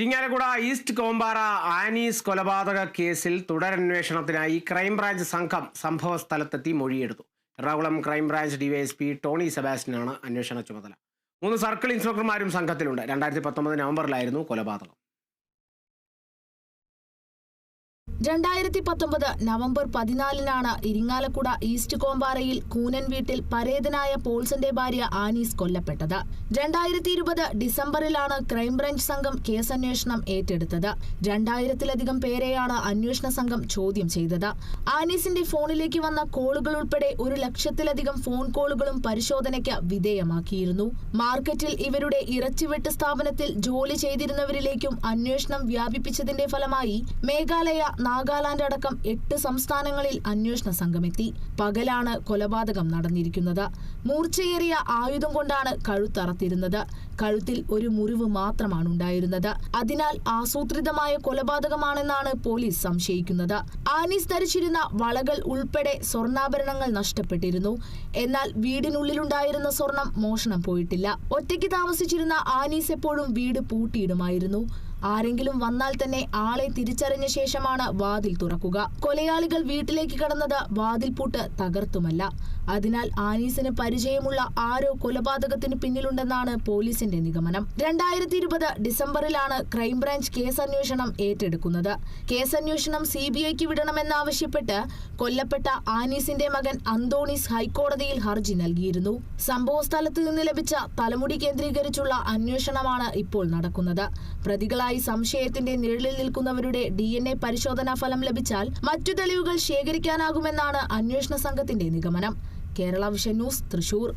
Irinjalakuda east Kombara Annie's കൊലപാതക കേസിൽ തുടരന്വേഷണത്തിനായി crime branch സംഘം സംഭവ സ്ഥലത്തെത്തി മൊഴിയെടുത്തു. Ernakulam crime branch DySP Tony സെബാസ്റ്റിനാണ് അന്വേഷണ ചുമതല. മൂന്ന് സർക്കിൾ ഇൻസ്പെക്ടർമാരും സംഘത്തിലുണ്ട്. രണ്ടായിരത്തി പത്തൊമ്പത് നവംബറിലായിരുന്നു കൊലപാതകം. രണ്ടായിരത്തി പത്തൊമ്പത് നവംബർ പതിനാലിനാണ് ഇരിങ്ങാലക്കുട ഈസ്റ്റ് കോമ്പാറയിൽ കൂനൻ വീട്ടിൽ പരേതനായ പോൾസന്റെ ഭാര്യ ആനീസ് കൊല്ലപ്പെട്ടത്. രണ്ടായിരത്തി ഇരുപത് ഡിസംബറിലാണ് ക്രൈംബ്രാഞ്ച് സംഘം കേസന്വേഷണം ഏറ്റെടുത്തത്. രണ്ടായിരത്തിലധികം പേരെയാണ് അന്വേഷണ സംഘം ചോദ്യം ചെയ്തത്. ആനീസിന്റെ ഫോണിലേക്ക് വന്ന കോളുകൾ ഉൾപ്പെടെ ഒരു ലക്ഷത്തിലധികം ഫോൺ കോളുകളും പരിശോധനയ്ക്ക് വിധേയമാക്കിയിരുന്നു. മാർക്കറ്റിൽ ഇവരുടെ ഇറച്ചിവെട്ട് സ്ഥാപനത്തിൽ ജോലി ചെയ്തിരുന്നവരിലേക്കും അന്വേഷണം വ്യാപിപ്പിച്ചതിന്റെ ഫലമായി മേഘാലയ നാഗാലാൻഡ് അടക്കം എട്ട് സംസ്ഥാനങ്ങളിൽ അന്വേഷണ സംഘമെത്തി. പകലാണ് കൊലപാതകം നടന്നിരിക്കുന്നത്. മൂർച്ചയേറിയ ആയുധം കൊണ്ടാണ് കഴുത്തറത്തിരുന്നത്. കഴുത്തിൽ ഒരു മുറിവ് മാത്രമാണ് ഉണ്ടായിരുന്നത്. അതിനാൽ ആസൂത്രിതമായ കൊലപാതകമാണെന്നാണ് പോലീസ് സംശയിക്കുന്നത്. ആനീസ് ധരിച്ചിരുന്ന വളകൾ ഉൾപ്പെടെ സ്വർണാഭരണങ്ങൾ നഷ്ടപ്പെട്ടിരുന്നു. എന്നാൽ വീടിനുള്ളിലുണ്ടായിരുന്ന സ്വർണം മോഷണം പോയിട്ടില്ല. ഒറ്റയ്ക്ക് താമസിച്ചിരുന്ന ആനീസ് എപ്പോഴും വീട് പൂട്ടിയിടുമായിരുന്നു. ആരെങ്കിലും വന്നാൽ തന്നെ ആളെ തിരിച്ചറിഞ്ഞ ശേഷമാണ് വാതിൽ തുറക്കുക. കൊലയാളികൾ വീട്ടിലേക്ക് കടന്നത് വാതിൽ പൂട്ട് തകർത്തുമല്ല. അതിനാൽ ആനീസിന് പരിചയമുള്ള ആരോ കൊലപാതകത്തിന് പിന്നിലുണ്ടെന്നാണ് പോലീസിന്റെ നിഗമനം. രണ്ടായിരത്തി ഇരുപത് ഡിസംബറിലാണ് ക്രൈംബ്രാഞ്ച് കേസ് അന്വേഷണം ഏറ്റെടുക്കുന്നത്. കേസന്വേഷണം സി ബി ഐക്ക് വിടണമെന്നാവശ്യപ്പെട്ട് കൊല്ലപ്പെട്ട ആനീസിന്റെ മകൻ അന്തോണീസ് ഹൈക്കോടതിയിൽ ഹർജി നൽകിയിരുന്നു. സംഭവ സ്ഥലത്ത് നിന്ന് ലഭിച്ച തലമുടി കേന്ദ്രീകരിച്ചുള്ള അന്വേഷണമാണ് ഇപ്പോൾ നടക്കുന്നത്. പ്രതികളായി സംശയത്തിന്റെ നിഴലിൽ നിൽക്കുന്നവരുടെ ഡി എൻ എ പരിശോധനാ ഫലം ലഭിച്ചാൽ മറ്റു തെളിവുകൾ ശേഖരിക്കാനാകുമെന്നാണ് അന്വേഷണ സംഘത്തിന്റെ നിഗമനം. Kerala Vision News Thrissur.